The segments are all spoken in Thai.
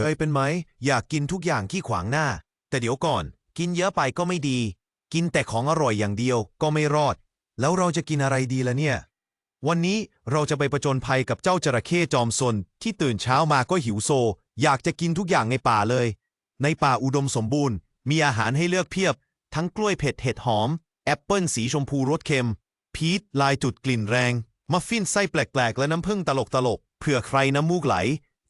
เคยเป็นไหม อยากกินทุกอย่างที่ขวางหน้า แต่เดี๋ยวก่อน กินเยอะไปก็ไม่ดี กินแต่ของอร่อยอย่างเดียวก็ไม่รอด แล้วเราจะกินอะไรดีล่ะเนี่ย วันนี้เราจะไปประจนภัยกับเจ้าจระเข้จอมซนที่ตื่นเช้ามาก็หิวโซ อยากจะกินทุกอย่างในป่าเลย ในป่าอุดมสมบูรณ์ มีอาหารให้เลือกเพียบ ทั้งกล้วยเผ็ดเห็ดหอม แอปเปิลสีชมพูรสเค็ม พีชลายจุดกลิ่นแรง มัฟฟินไส้แปลกๆ และน้ำผึ้งตลกๆเผื่อใครน้ำมูกไหล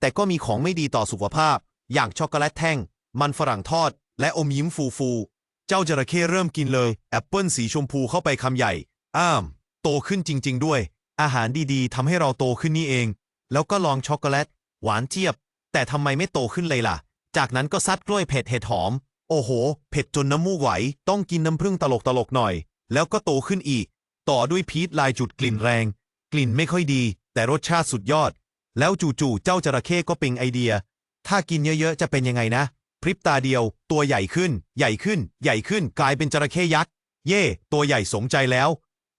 แต่ก็มีของไม่ดีต่อสุขภาพ อย่างช็อกโกแลตแท่ง มันฝรั่งทอด และอมยิ้มฟูๆเจ้าจระเข้เริ่มกินเลย แอปเปิลสีชมพูเข้าไปคำใหญ่ อ้าม โตขึ้นจริง ๆ ด้วย อาหารดีๆทำให้เราโตขึ้นนี่เอง แล้วก็ลองช็อกโกแลต หวานเจี๊ยบ แต่ทำไมไม่โตขึ้นเลยล่ะ จากนั้นก็ซัดกล้วยเผ็ดเห็ดหอม โอ้โห เผ็ดจนน้ำมูกไหว ต้องกินน้ำผึ้งตลกๆหน่อย แล้วก็โตขึ้นอีก ต่อด้วยพีชลายจุดกลิ่นแรง กลิ่นไม่ค่อยดี แต่รสชาติสุดยอด แล้วจู่ๆเจ้าจระเข้ก็เป่งไอเดีย ถ้ากินเยอะๆ จะเป็นยังไงนะ พริบตาเดียว ตัวใหญ่ขึ้น ใหญ่ขึ้น ใหญ่ขึ้น กลายเป็นจระเข้ยักษ์ เย่ ตัวใหญ่สมใจแล้ว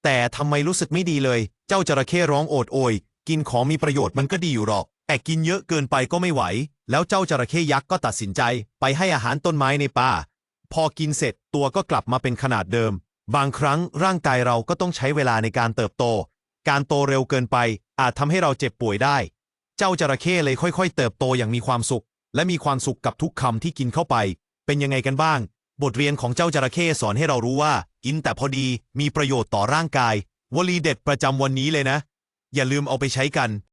แต่ทำไมรู้สึกไม่ดีเลย เจ้าจระเข้ร้องโอดโอย กินของมีประโยชน์มันก็ดีอยู่หรอก แต่กินเยอะเกินไปก็ไม่ไหว แล้วเจ้าจระเข้ยักษ์ก็ตัดสินใจ ไปให้อาหารต้นไม้ในป่า พอกินเสร็จตัวก็กลับมาเป็นขนาดเดิม บางครั้งร่างกายเราก็ต้องใช้เวลาในการเติบโต การโตเร็วเกินไป อาจทำให้เราเจ็บป่วยได้ เจ้าจระเข้เลยค่อยๆ เติบโตอย่างมีความสุข และมีความสุขกับทุกคำที่กินเข้าไป เป็นยังไงกันบ้าง บทเรียนของเจ้าจระเข้สอนให้เรารู้ว่า กินแต่พอดีมีประโยชน์ต่อร่างกาย วลีเด็ดประจำวันนี้เลยนะ อย่าลืมเอาไปใช้กัน